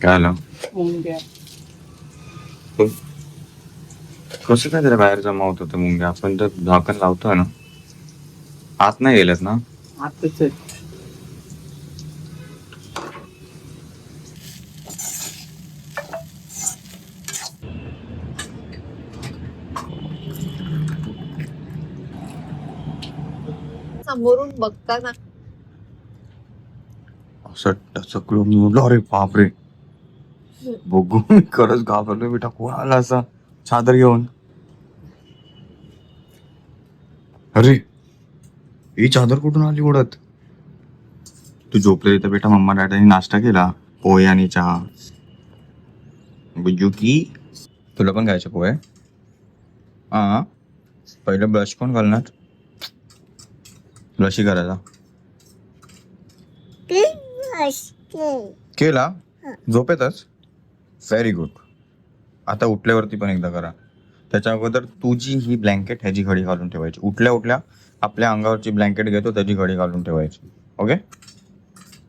काय आलं मुंग्या कसं काय त्याला बाहेर जमा होत होतं मुंग्या आपण तर झाकण लावतो ना आत नाही गेलेत ना आताच आहे. समोरून बघताना असं टचकलो मी म्हणलो अरे बापरे बघू मी खरंच घाबरलो बेटा कोण आला असा. चादर घेऊन. अरे ही चादर कुठून आली उडत तू झोपले तर बेटा मम्मा डॅडानी नाश्ता केला. पोहे आणि चहा. बुजू की? तुला पण खायचे पोहे? हा पहिलं ब्रश कोण घालणार? ब्रशी करायचा केला? झोपेतच? व्हेरी गुड आता उठल्यावरती पण एकदा करा. त्याच्या अगोदर तुझी ही ब्लँकेट ह्याची घडी घालून ठेवायची. उठल्या उठल्या आपल्या अंगावरची ब्लँकेट घेतो त्याची घडी घालून ठेवायची. ओके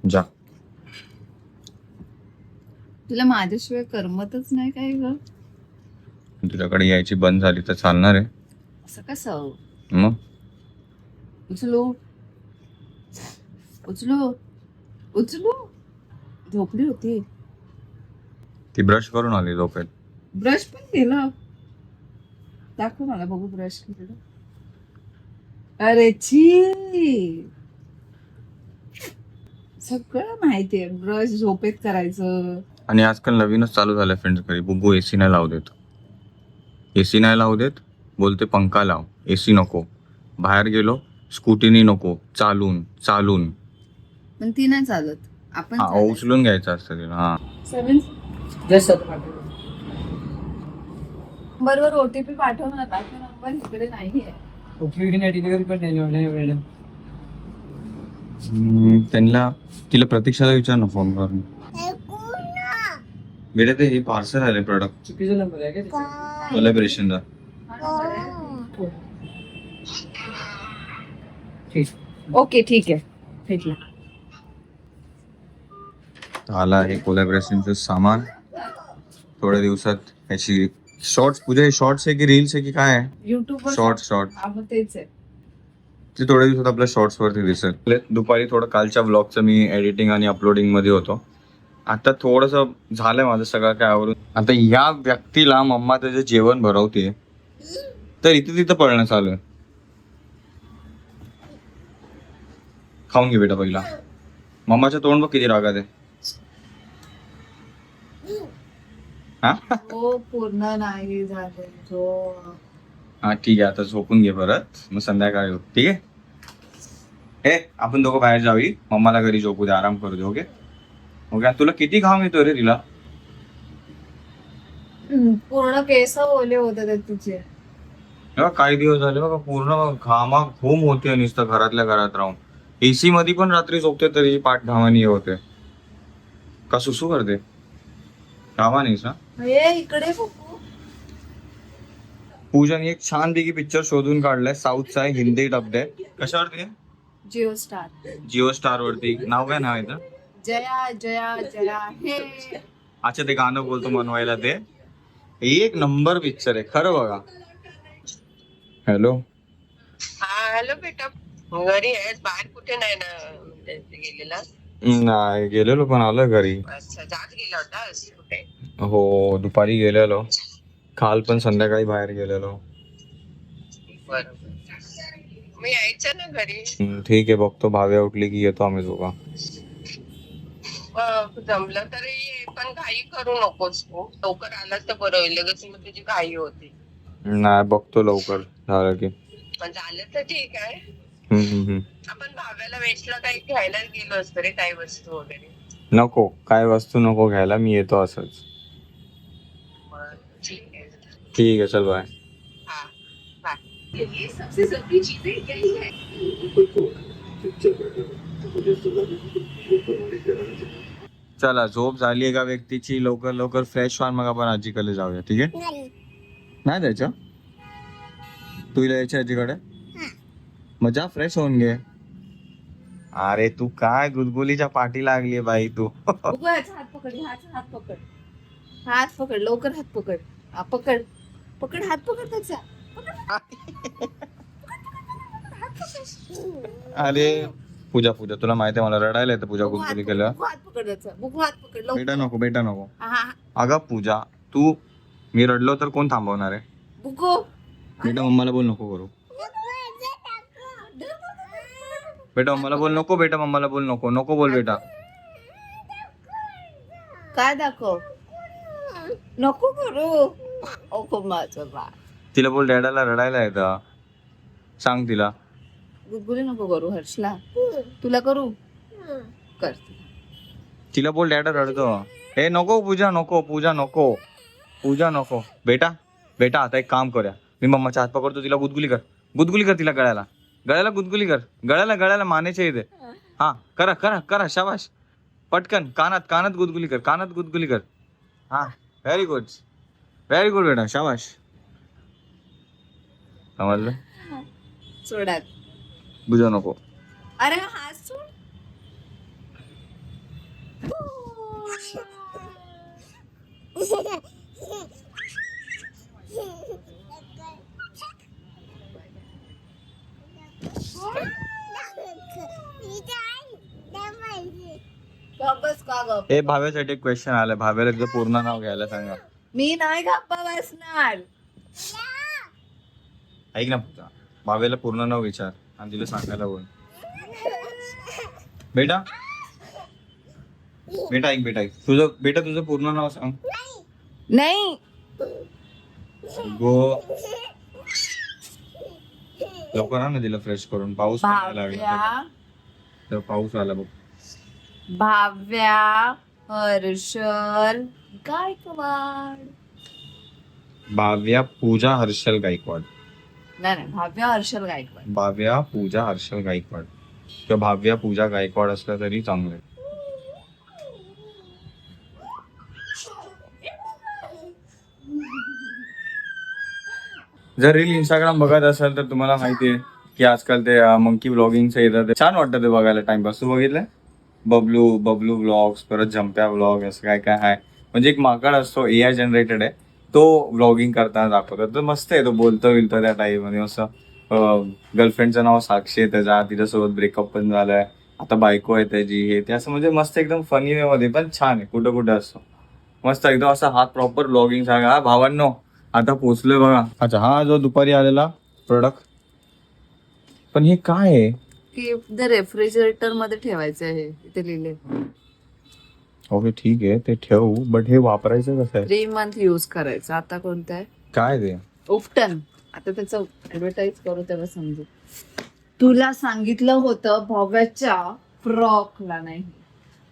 जा. तुला माझ्याशिवाय करमतच नाही काय ग. तुझ्याकडे यायची बंद झाली तर चालणार आहे. असं कसं? मग? उचलू. उचलू. उचलू. झोपली होती. ती ब्रश करून आली झोपेत ब्रश पण केला. दाखव मला बघू ब्रश केलेलं. अरे छी! सगळं माहितीये ब्रश झोपेत करायचं. आणि आजकाल नवीनच चालू झालं फ्रेंड्स घरी. बुगू एसी नाही लावू देत. एसी नाही लावू देत. बोलते पंखा लाव. एसी नको. बाहेर गेलो स्कूटीनी नको. चालून चालून. पण ती नाही चालत. आपण हा. उचलून घ्यायचं असतं तिला हा. सेवन जसं पाठवलं. बरोबर ओटीपी पाठवणार बाकी नंबर इकडे नाहीये. उपयोगी नाही डिलिव्हरी पण नाही एवढ्या वेळेला हम्म, त्यांना तिला प्रतीक्षाला विचार ना फोन करून. बेटा ते हे पार्सल आले प्रोडक्ट चुकीचा नंबर आहे का? कोलॅबरेशनचा ठीक. ओके ठीक आहे. भेटला. आला हे कोलॅबरेशनचं सामान. थोड्या दिवसात ह्याची शॉर्ट्स पूजा हे शॉर्ट्स आहे की रील्स आहे की काय आहे? युट्यूब शॉर्ट शॉर्ट आपण तेच आहे. ते थोड्या दिवसात आपल्या शॉर्ट्स वरती दिसेल. दुपारी थोडं कालच्या ब्लॉगचं मी एडिटिंग आणि अपलोडिंगमध्ये होतो. आता थोडस झालंय माझं सगळं काय आवरून. आता या व्यक्तीला मम्मा त्याचं जेवण भरवते तर इथे तिथं पळणं चालू आहे. खाऊन घे बेटा पहिला. मम्माच्या तोंड बघ किती रागात आहे. हा? हो पूर्ण नाही झाले. जो हा ठीक आहे. आता झोपून घे परत. मग संध्याकाळी ठीक आहे? हे आपण दोघं बाहेर जावी मम्माला घरी झोपू दे आराम करू दे ओके? ओके तुला किती घाम येतो रे तिला? पूर्ण केस ओले होते तुझे काही दिवस झाले बघा पूर्ण घामा घुम होते नुसतं घरातल्या घरात राहून. एसी मध्ये पण रात्री झोपते तरी पाठ घामानी हे होते. का सुसू करते? घामानीस ना हे इकडे बघू. पूजाने एक छान पैकी पिक्चर शोधून काढलाय. साऊथचा आहे हिंदी डब्ड आहे. कशावरती जिओ स्टार जिओ स्टार वरती. नाव काय नाव आहे? जया जया जया हे. अच्छा ते गाणं बोलतो मनवायला ते. एक नंबर पिक्चर आहे खरं बघा. हॅलो हा हॅलो बेटा. घरी आहेस बाहेर कुठे नाही ना? म्हणजे गेलेला. नाही गेलेलो पण आलोय घरी. अच्छा जात गेला कुठे? हो दुपारी गेलेलो. काल पण संध्याकाळी बाहेर गेलेलो. बरोबर. मग यायचं ना घरी? हम्म, ठीक आहे बघतो. भाव्या उठली की येतो आम्ही दोघा. जमलं तर ये पण घाई करू नकोस तू. लवकर आलास तर बरं होईल. लगेच मग तुझी घाई होती. नाही बघतो लवकर. झालं की. पण झालं तर ठीक आहे. हम्म, हम्म, हम्म. आपण भाव्याला वेस्टला काही घ्यायला गेलो असतो रे काही वस्तू वगैरे. नको. काय वस्तू नको घ्यायला. मी येतो असंच. ठीक आहे चल बाय हा ये सबसे जरूरी चीजें यही है चला झोप झाली एका व्यक्तीची? लवकर लवकर फ्रेश व्हा मग आपण आजीकडे जाऊया ठीक आहे? नाही. जायचं तू यायचं आजीकडे? मग जा फ्रेश होऊन घे. अरे तू काय गुदगुलीच्या पाठी लागली बाई तू. हात पकड हात पकड. हात पकड लवकर हात पकड. हा, पकड. पकड हात पकड त्याचा. अरे पूजा पूजा तुला माहिती आहे मला रडायला येतं पूजा पकड, केलं. बघू हात पकड त्याचा. बघू हात पकड लवकर. बेटा नको बेटा नको. हा, हा, हा. अगं पूजा तू मी रडलो तर कोण थांबवणार आहे? बेटा मम्माला बोल नको करू. बेटा मम्माला बोल नको बेटा मम्माला बोल नको. नको बोल बेटा. काय दाखव? नको करू. बा तिला बोल डॅडाला रडायला येतं. सांग तिला. गुदगुली नको करू हर्षला. तुला करू? कर तिला. बोल डॅडा रडतो. हे नको पूजा नको पूजा नको पूजा नको. बेटा बेटा आता एक काम करूया. मी मम्माच्या हात पकडतो तिला गुदगुली कर. गुदगुली कर तिला गळ्याला. गळ्याला गुदगुली कर. गळ्याला गळ्याला मानेच्या इथे. हा करा करा करा शाबाश पटकन कानात कानात गुदगुली कर कानात गुदगुली कर. हा व्हेरी गुड व्हेरी गुड बेटा शाबाश समजलं सोडात बुजा नको अरे हात सोड. हे भाव्यासाठी एक क्वेश्चन आलाय. भाव्याला पूर्ण नाव घ्यायला सांगा. मी नाही गप्पा बसणार. ऐक ना पूजा भाव्याला पूर्ण नाव विचार आणि तिला सांगायला बोल. बेटा. बेटा ऐक बेटा ऐक. तुझं बेटा तुझं पूर्ण नाव सांग. नाही. गो. लवकर आण ना तिला फ्रेश करून. पाऊस लागला भाव्या. तर पाऊस आला बघ. भाव्या. हर्षल गायकवाड. भाव्या पूजा हर्षल गायकवाड. नाही नाही भाव्या हर्षल गायकवाड. भाव्या पूजा हर्षल गायकवाड. किंवा भाव्या पूजा गायकवाड असलं तरी चांगलं आहे. जर रील इंस्टाग्राम बघत असाल तर तुम्हाला माहिती आहे की आजकाल ते मंकी ब्लॉगिंगचं येतं ते छान वाटतं ते बघायला टाइमपास तू बघितलंय? बबलू बबलू ब्लॉग्स परत झंप्या ब्लॉग असं काय काय आहे. म्हणजे एक माकड असतो ए आय जनरेटेड आहे. तो ब्लॉगिंग करताना दाखवतो. तर मस्त आहे तो बोलतो बिलतो त्या टाईपमध्ये. असं गर्लफ्रेंडचं नाव साक्षी आहे त्याचा. तिच्यासोबत ब्रेकअप पण झालाय. आता बायको आहे त्याची हे ते. असं म्हणजे मस्त एकदम फनी वे मध्ये पण छान आहे. कुठं कुठं असतो मस्त एकदम असा हात प्रॉपर ब्लॉगिंग सांगा भावांनो आता पोचलोय बघा. अच्छा हा जो दुपारी आलेला प्रोडक्ट पण हे काय आहे? की द रेफ्रिजरेटरमध्ये ठेवायचं आहे इथे लिहिले. ओके ठीक आहे ते ठेवू बट हे वापरायचं कसं आहे? थ्री मंथ युज करायचं. आता कोणतं आहे? काय ते? उपटन आता त्याचं ऍडव्हर्टाईज करू तेव्हा समजू. तुला सांगितलं होतं भाव्याच्या फ्रॉकला नाही.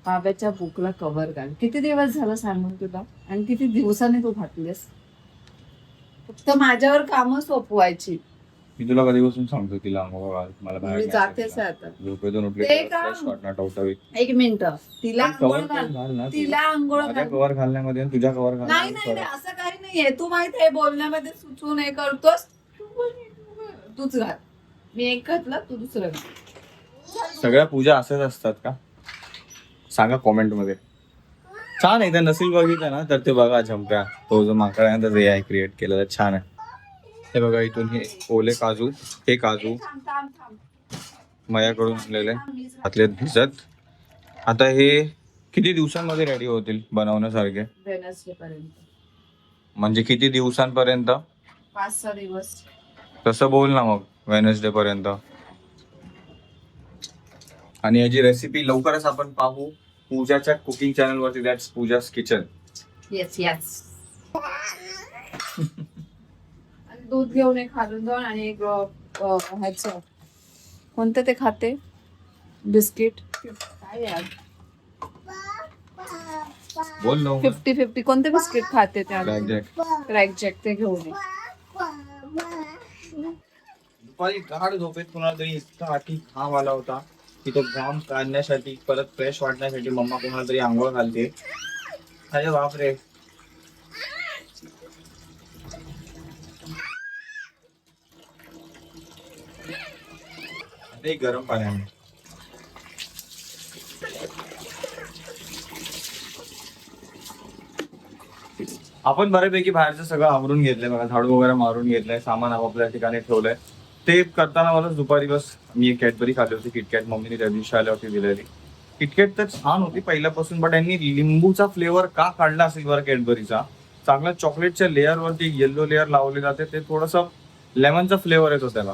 भाव्याच्या बुकला कव्हर घाल. किती दिवस झालं सांगून तुला? आणि किती दिवसांनी तू घातलीस फक्त माझ्यावर कामं सोपवायची. मी तुला कधीपासून सांगतो तिला अंघोळ घाल मला बाहेर मी न्यायचं जातेच तिला. आहे आता. झोपेतून उठले ते की काम. fresh वाटणार टवटवीत एक मिनिट. तिला कवर आंघोळ घाल. घाल ना तिला आंघोळ माझ्या घाल. कवर घालण्यामध्ये आणि तुझ्या कवर नाही नाही घालण्यामध्ये असं काही नाहीये. तू माहीत आहे बोलण्यामध्ये सुचून हे करतोस. तूच घाल. मी एक घातलं तू दुसरं घाल. सगळ्या पूजा असंच असतात का? सांगा कॉमेंटमध्ये. छान आहे त्या नसीब बघितलं ना तर ते बघा झंप्या तो जो माकड आहे ना त्याचं AI क्रिएट केलेला छान आहे. हे बघा इथून हे ओले काजू हे काजू मयाकडून आणलेले घातले भिजत. आता हे किती दिवसांमध्ये रेडी होतील बनवण्यासारखे? म्हणजे किती दिवसांपर्यंत? पाच सहा दिवस. तसं बोल ना मग वेनसडे पर्यंत आणि याची रेसिपी लवकरच आपण पाहू. पूजाच्या कुकिंग चॅनल वरती दॅट्स पूजाच किचन येस येस दूध घेऊन एक खालून दोन आणि एक ह्याच कोणतं ते खाते? बिस्किट. काय यार? बोल ना फिफ्टी फिफ्टी. कोणते बिस्किट खाते त्या Black Jack. क्रॅक जॅक ते घेऊन ये. दुपारी गाढ झोपेत कोणाला तरी इतका आठी घाम आला होता की तो घाम काढण्यासाठी परत फ्रेश वाटण्यासाठी मम्मा कोणाला तरी आंघोळ घालते. अरे बापरे. हे गरम पाण्यामध्ये. आपण बऱ्यापैकी बाहेरचं सगळं आवरून घेतलंय बघा झाडू वगैरे मारून घेतलंय सामान आपापल्या ठिकाणी ठेवलंय. ते करताना मला दुपारी बस मी एक कॅटबरी खाली होती किटकॅट मम्मीने त्या दिवशी होती दिलेली. किटकॅट तर छान होती पहिल्यापासून बट यांनी लिंबूचा फ्लेवर का काढला असेल बरं कॅडबरीचा? चांगला चॉकलेटच्या लेअरवरती येल्लो लेअर लावले जाते ते थोडंसं लेमनचा फ्लेवर येतो त्याला.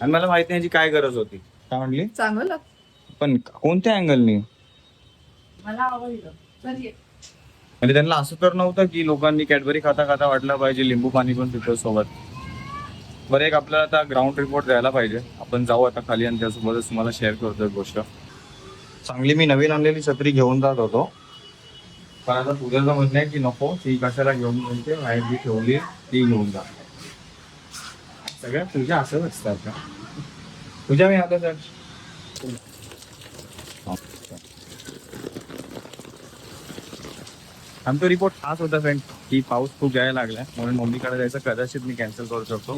आणि मला माहिती नाही याची काय गरज होती. काय म्हणली चांगलं. लागतं पण कोणत्या अँगलनी मला आवडलं. चल ये. म्हणजे त्यांना असं तर नव्हतं की लोकांनी कॅडबरी खाता खाता वाटलं पाहिजे लिंबू पाणी पण पितो सोबत. बरं एक आपल्याला आता ग्राउंड रिपोर्ट द्यायला पाहिजे. आपण जाऊ आता खाली आणि त्यासोबतच तुम्हाला शेअर करतो एक गोष्ट. चांगली मी नवीन आणलेली छत्री घेऊन जात होतो. पण आता तुझ्याचं म्हणणं आहे की नको ती कशाला घेऊन म्हणते बाहेर जी ठेवली ती घेऊन जा. सगळ्या तुझ्या असंच असतात का? तुझ्या मी आता सर. आमचा रिपोर्ट हाच होता फ्रेंड की पाऊस खूप यायला लागलाय म्हणून मम्मीकडे जायचं कदाचित मी कॅन्सल करू शकतो.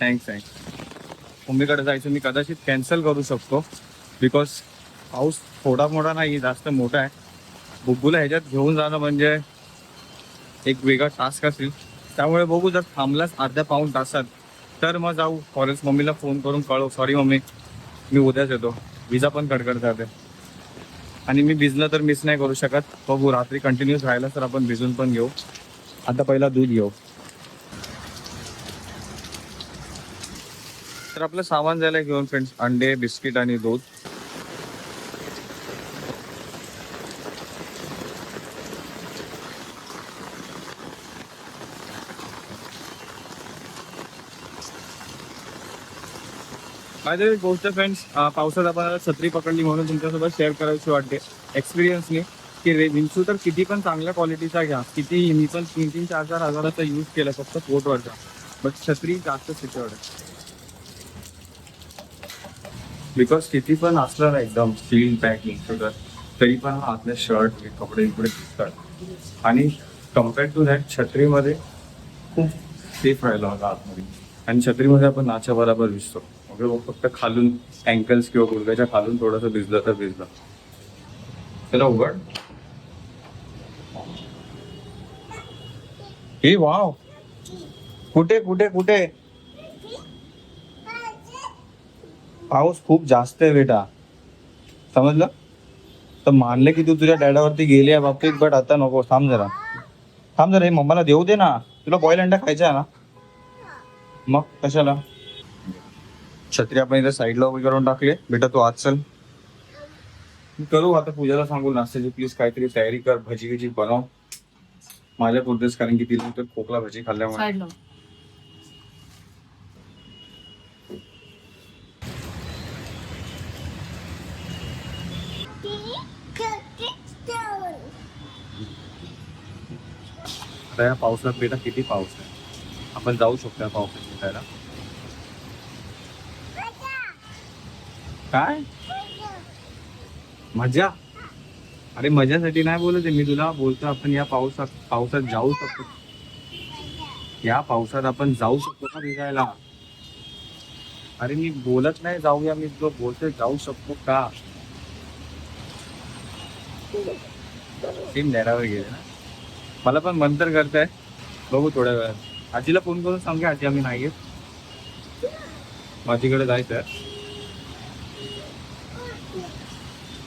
थँक्स थँक्स मम्मीकडे जायचं मी कदाचित कॅन्सल करू शकतो बिकॉज पाऊस थोडा मोठा नाही जास्त मोठा आहे. बुब्बूला ह्याच्यात घेऊन जाणं म्हणजे एक वेगळा टास्क असेल. त्यामुळे बघू जर थांबलाच अर्ध्या पाऊन तासात तर मग जाऊ. कॉलेज मम्मीला फोन करून कळव. Sorry mummy. मी उद्याच येतो. विजा पण कडकड जाते. आणि मी भिजलं तर मिस नाही करू शकत. बघू रात्री कंटिन्यूस राहिलं तर आपण भिजून पण घेऊ. आता पहिला दूध घेऊ. तर आपलं सामान जायला घेऊन फ्रेंड्स अंडे बिस्किट आणि दूध. माझ्या एक गोष्ट फ्रेंड्स पावसात आपण छत्री पकडली म्हणून तुमच्यासोबत शेअर करायची वाटते. एक्सपिरियन्सने की रे विंचू तर किती पण चांगल्या क्वालिटीचा घ्या. किती मी पण तीन तीन चार चार हजाराचा यूज केला फक्त पोटवरचा. बट छत्री जास्त सिक्युअर्ड आहे. बिकॉज किती पण असलं ना एकदम स्टील पॅक सगळं तरी पण आतले शर्ट कपडे इकडे दिसतात. आणि कंपेअर टू दॅट छत्रीमध्ये खूप सेफ राहिला होता आतमध्ये. आणि छत्रीमध्ये आपण नाच्या बरोबर दिसतो म्हणजे ओके फक्त खालून अँकल्स किंवा गुडघ्याच्या खालून थोडंसं भिजलं तर भिजलं. त्याला उघड. हे वाव. कुठे कुठे कुठे? पाऊस खूप जास्त आहे बेटा. समजलं? तर मानलं की तू तुझ्या डॅडावरती गेली आहे बाबतीत बट आता नको. थांब जरा. थांब जरा. हे मम्माला देऊ दे ना. तुला बॉईल अंडा खायचा आहे ना? मग कशाला? छत्री आपण इथे साईडला उभी करून टाकली. बेटा तू आज चल. करू आता पूजाला सांगू नाश्त्याची प्लीज काहीतरी तयारी कर भजी बिजी बनव. माझ्या पुरतेच कारण की तिला तर खोकला भजी खाल्ल्यामुळे. साईड लाव. आता या पावसात बेटा किती पाऊस आहे? आपण जाऊ शकतो या पावसात फिरायला. काय? मजा? अरे मजासाठी नाही बोलत आहे. मी तुला बोलतो आपण या पावसात पावसात जाऊ शकतो. या पावसात आपण जाऊ शकतो का भिजायला अरे मी बोलत नाही जाऊया मी तुला बोलतोय जाऊ शकतो का? सेम डॅडावर गेले ना. मला पण मंतर करताय. बघू थोड्या वेळात. आजीला फोन करून सांगा आजी आम्ही नाही येत माझीकडे जायचं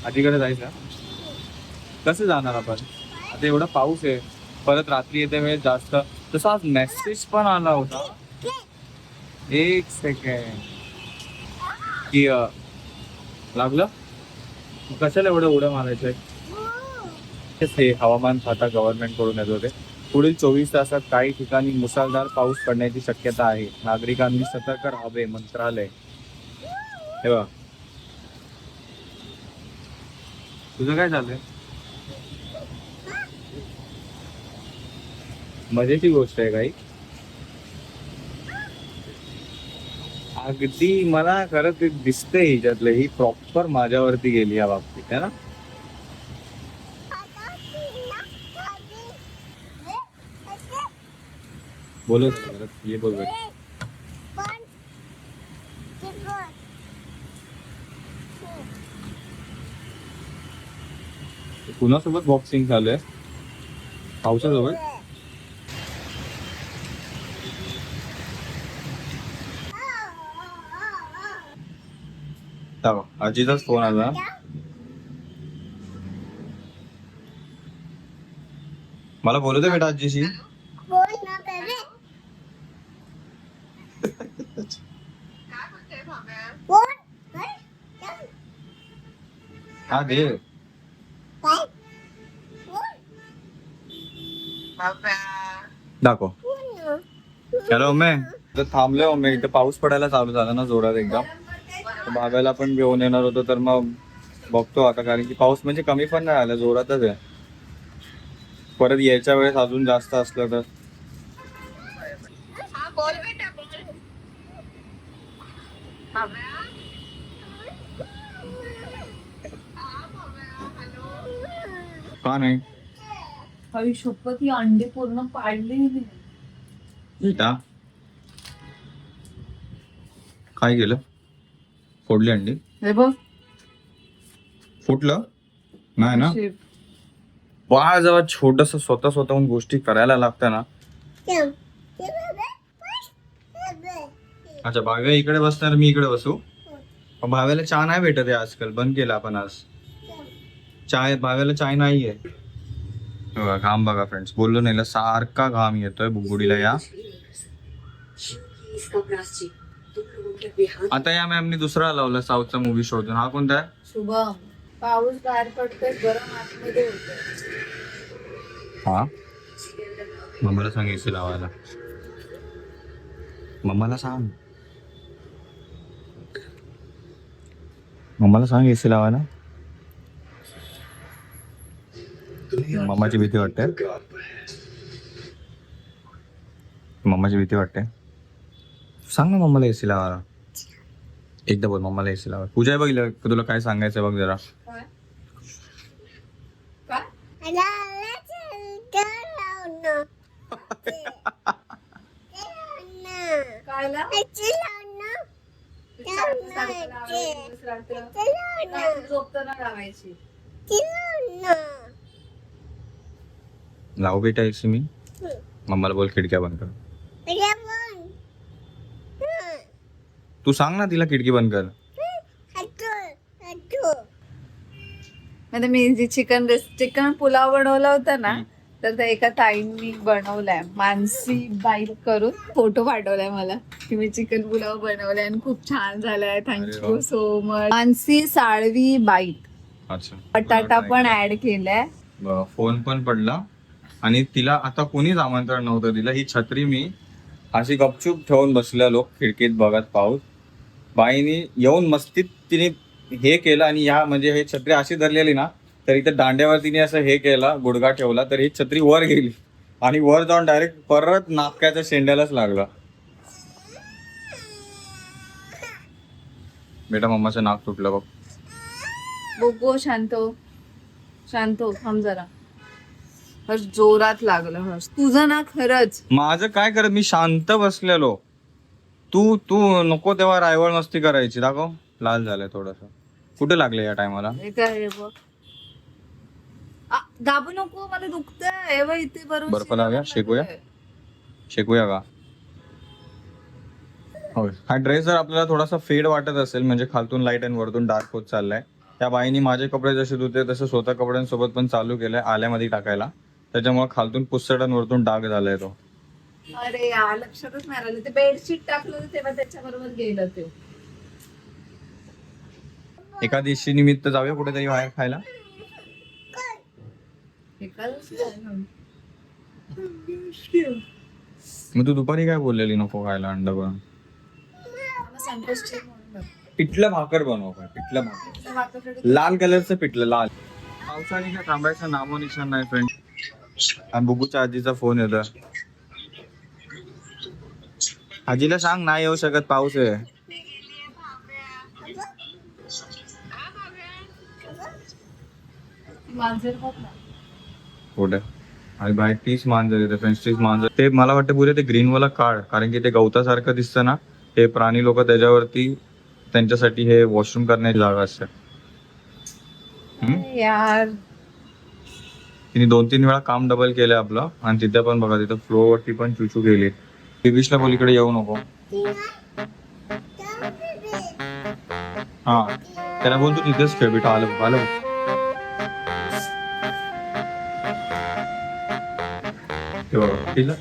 आजीकडे जायचं. कसं जाणार आपण? आता एवढा पाऊस आहे. परत रात्री येते वेळेस जास्त. तसा आज मेसेज पण आला होता. एक सेकंड की लागलं? कशाला एवढं उड्या मारायचंय? तेच हे हवामान खाता गव्हर्नमेंटकडून येत होते. पुढील चोवीस तासात काही ठिकाणी मुसळधार पाऊस पडण्याची शक्यता आहे. नागरिकांनी सतर्क राहावे मंत्रालय. हे बघा. तुझं काय चाललंय? मजेची गोष्ट आहे काही. अगदी मला खरं ते दिसतंय हिच्यातलं. ही प्रॉपर माझ्यावरती गेली या बाबतीत है ना? बोलत ये बोल कुणासोबत बॉक्सिंग चालू आहे पावसाजवळ आजीचाच फोन आला. मला बोलत आहे बेटा आजीशी. हा देव दाखव. हॅलो मम्मी तर थांबलोय मम्मी इथे पाऊस पडायला चालू झाला ना जोरात एकदम. बाबाला पण घेऊन येणार होतो तर मग बघतो आता. कारण की पाऊस म्हणजे कमी पण नाही आला जोरातच आहे. परत यायच्या वेळेस अजून जास्त असलं तर. हा हा का नाही? हवी शपथ ही अंडे पूर्ण पाडली बेटा काय केलं? फोडली अंडी? हे बघ. फुटलं? नाही ना? बाळ जेव्हा छोटस स्वतः स्वतःहून गोष्टी करायला लागतं ना. अच्छा भाव्या इकडे बसणार मी इकडे बसू? पण भाव्याला चहा नाही भेटत आहे आजकाल. बंद केला आपण आज. चाय भाव्याला चाय नाहीये. घाम बघा फ्रेंड्स बोललो नाही सारखा घाम येतोय बुगुडीला या. आता या मॅमनी दुसरा लावला साऊथचा मूवी शोधून. हा कोणता आहे? शुभम. पाऊस बाहेर पडतोय गरम आतमध्ये होतोय. हा? मम्माला सांग एसी लावायला. मम्माला सांग. मम्माला सांग एसी लावायला. मम्माची भीती वाटते. मम्माची भीती वाटते. सांग ना मम्माला एसी लावायला एकदा बोल मम्माला एसी लावा पूजा बघितलं तुला काय सांगायचं बघ जरा. काय? काय कायला सारखं सारखं लावायची, दिवस रात्र. रात्री झोपताना लावायची लावू बेटा एसी मी। मम्माला बोल खिडक्या बंद कर। तू सांग ना तिला खिडकी बंद कर। म्हणजे मी जी चिकन रेस चिकन पुलाव बनवला होता ना तर त्या एका ताईंनी बनवलाय. मानसी बाईक करून फोटो पाठवलाय मला की मी चिकन पुलाव बनवलाय आणि खूप छान झालाय. Thank you. So much Mansi Salvi bike अच्छा. बटाटा पण ऍड केलाय. फोन पण पडला. आणि तिला आता कोणीच आमंत्रण नव्हतं दिलं. ही छत्री मी अशी गपचूप ठेवून बसलेलो खिडकीत बघत पाऊस बाईनी येऊन मस्तीत तिने हे केलं आणि या म्हणजे हे छत्री अशी धरलेली ना तर इथे दांड्यावर तिने असं हे केलं गुडघा ठेवला तर ही छत्री वर गेली. आणि वर जाऊन डायरेक्ट परत नाक्याच्या शेंड्यालाच लागला. बेटा मम्माचं नाक तुटलं बघ. बघो शांत हो. शांत हो, थांब जरा. हर्ष जोरात लागलं हर्ष. तुझं ना खरंच. माझं काय करत? मी शांत बसलेलो. तू तू नको तेव्हा रायवळ मस्ती करायची. दाखव. लाल झालंय थोडस. कुठे लागले या टायमाला? हे काय बघ. आ, दाबू नको मला दुखतंय. बघ इथे बरोबर बर्फ लावूया? शेकूया? शेकूया का? हा ड्रेस जर आपल्याला थोडासा फेड वाटत असेल म्हणजे खालतून लाइट आणि वरतून डार्क होत चाललाय त्या बाईनी माझे कपडे जसे धुते तसे स्वतः कपड्यांसोबत पण चालू केलंय आल्यामध्ये टाकायला. त्याच्यामुळे खालतून पुसट आणि वरतून डाग झालाय तो. अरे लक्षातच नाही राहिलं. ते बेडशीट टाकलं तेव्हा त्याच्या बरोबर गेलं ते. एखादी निमित्त जाऊया कुठेतरी बाहेर खायला. मग तू दुपारी काय बोललेली नको खायला अंडा पण. पिठलं भाकर बनव काय पिठलं भाकर. लाल कलरचं पिठलं लाल. पावसाने काय थांबायचं नामो निशाण नाही फ्रेंड आणि बुबूच्या आजीचा फोन येतो आजीला सांग नाही येऊ शकत पाऊस आहे. कुठे? आणि बाहेर तीच मांजर येते फ्रेंड्स तीच मांजर. ते मला वाटतं पुरे ते ग्रीन वाला काढ कारण की ते गवतासारखं दिसतं ना ते प्राणी लोक त्याच्यावरती त्यांच्यासाठी हे वॉशरूम करण्याची जागा असते? यार. तिने दोन तीन वेळा काम डबल केलंय आपलं. आणि तिथे पण बघा तिथं फ्लोअर वरती पण चुचू गेली ला पलीकडे येऊ नको. हा. त्याला बोल तू तिथेच खेळ बेटा. आलं आलं ठीक आहे? तिला